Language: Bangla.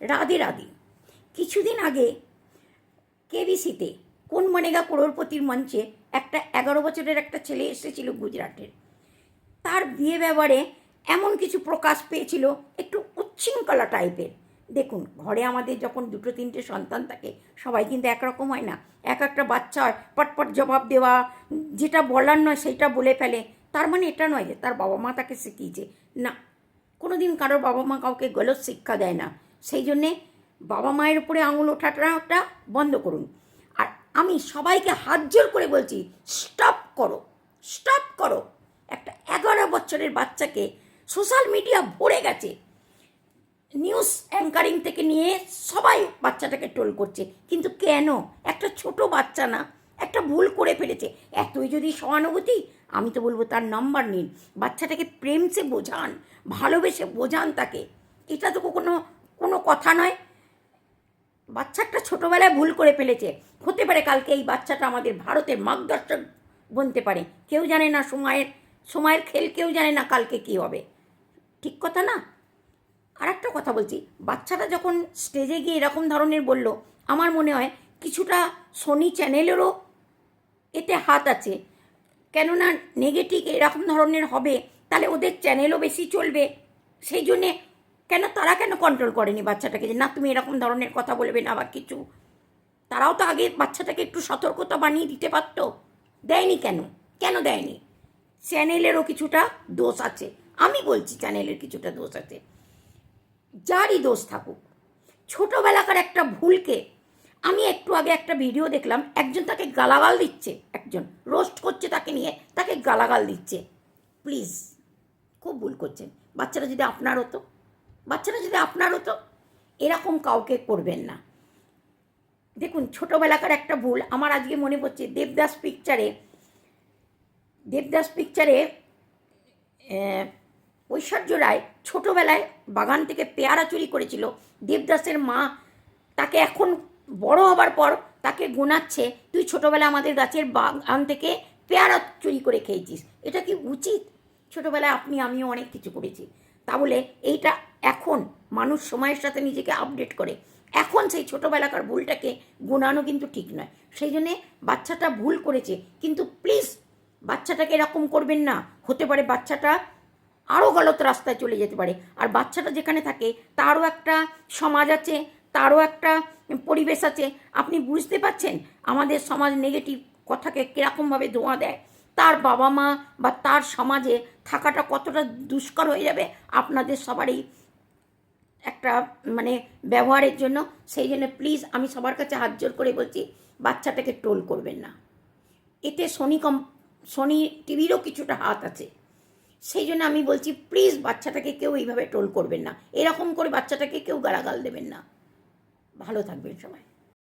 রাধে রাধে। কিছুদিন আগে কেবিসিতে কোন মনেগা করোড়পতির মঞ্চে একটা এগারো বছরের একটা ছেলে এসেছিল গুজরাটের। তার বিয়ে ব্যাপারে এমন কিছু প্রকাশ পেয়েছিল, একটু উচ্ছৃঙ্খলা টাইপের। দেখুন, ঘরে আমাদের যখন দুটো তিনটে সন্তান থাকে, সবাই কিন্তু একরকম হয় না। এক একটা বাচ্চা হয়, পটপট জবাব দেওয়া, যেটা বলার নয় সেইটা বলে ফেলে। তার মানে এটা নয় যে তার বাবা মা তাকে শিখিয়েছে। না কোনো দিন কারোর বাবা মা কাউকে গলত শিক্ষা দেয় না। সেই জন্যে বাবা মায়ের উপরে আঙুল ওঠাটা বন্ধ করুন। আর আমি সবাইকে হাত জোর করে বলছি স্টপ করো স্টপ করো। একটা এগারো বছরের বাচ্চাকে সোশ্যাল মিডিয়া ভরে গেছে। নিউজ অ্যাঙ্কারিং থেকে নিয়ে সবাই বাচ্চাটাকে টোল করছে। কিন্তু কেন? একটা ছোট বাচ্চা না, একটা ভুল করে ফেলেছে। এতই যদি সহানুভূতি, আমি তো বলব তার নাম্বার নিন। বাচ্চাটাকে প্রেমসে বোঝান, ভালোবেসে বোঝান তাকে। এটা তো কোনো কোনো কথা নয়। বাচ্চাটা ছোটোবেলায় ভুল করে ফেলেছে। হতে পারে কালকে এই বাচ্চাটা আমাদের ভারতের মার্গদর্শক বনতে পারে। কেউ জানে না সময়ের সময়ের খেল কেউ জানে না কালকে কী হবে। ঠিক কথা না? আর একটা কথা বলছি, বাচ্চাটা যখন স্টেজে গিয়ে এরকম ধরনের বলল, আমার মনে হয় কিছুটা সোনি চ্যানেলেরও এতে হাত আছে। কেননা নেগেটিভ এরকম ধরনের হবে, তাহলে ওদের চ্যানেলও বেশি চলবে। সেই জন্যে কেন? তারা কেন কন্ট্রোল করেনি বাচ্চাটাকে? যে না, তুমি এরকম ধরনের কথা বলবে না বা কিছু। তারাও তো আগে বাচ্চাটাকে একটু সতর্কতা বানিয়ে দিতে পারতো। দেয়নি কেন? কেন দেয়নি? চ্যানেলেরও কিছুটা দোষ আছে। আমি বলছি চ্যানেলের কিছুটা দোষ আছে। যারই দোষ থাকুক। ছোটোবেলাকার একটা ভুলকে আমি একটু আগে একটা ভিডিও দেখলাম, একজন তাকে গালাগাল দিচ্ছে, একজন রোস্ট করছে তাকে নিয়ে, তাকে গালাগাল দিচ্ছে। প্লিজ, খুব ভুল করছেন। বাচ্চারা যদি আপনার হতো বাচ্চারা যদি আপনার হতো এরকম কাউকে করবেন না। দেখুন, ছোটোবেলাকার একটা ভুল, আমার আজকে মনে পড়ছে দেবদাস পিকচারে দেবদাস পিকচারে ঐশ্বর্য রায় ছোটোবেলায় বাগান থেকে পেয়ারা চুরি করেছিল। দেবদাসের মা তাকে এখন বড় হবার পর তাকে গোনাচ্ছে, তুই ছোটোবেলায় আমাদের গাছের বাগান থেকে পেয়ারা চুরি করে খেয়েছিস। এটা কি উচিত? ছোটোবেলায় আপনি, আমিও অনেক কিছু করেছি। তা বলে এইটা মানুষ সময়ের সাথে নিজেকে আপডেট করে। এখন সেই ছোটোবেলাকার ভুলটাকে গোনানো কিন্তু ঠিক নয়। সেই জন্যে বাচ্চাটা ভুল করেছে, কিন্তু প্লিজ বাচ্চাটাকে এরকম করবেন না। হতে পারে বাচ্চাটা আরও গলত রাস্তায় চলে যেতে পারে। আর বাচ্চাটা যেখানে থাকে, তারও একটা সমাজ আছে, তারও একটা পরিবেশ আছে। আপনি বুঝতে পারছেন আমাদের সমাজ নেগেটিভ কথাকে কীরকমভাবে ধোঁয়া দেয়? তার বাবা মা বা তার সমাজে থাকাটা কতটা দুষ্কর হয়ে যাবে? আপনাদের সবারই একটা মানে ব্যবহারের জন্য। সেই জন্য প্লিজ আমি সবার কাছে হাত জোর করে বলছি, বাচ্চাটাকে টোল করবেন না। এতে সোনি কম সোনি টিভিরও কিছুটা হাত আছে। সেই জন্য আমি বলছি প্লিজ বাচ্চাটাকে কেউ এইভাবে টোল করবেন না। এরকম করে বাচ্চাটাকে কেউ গালাগাল দেবেন না। ভালো থাকবেন সবাই।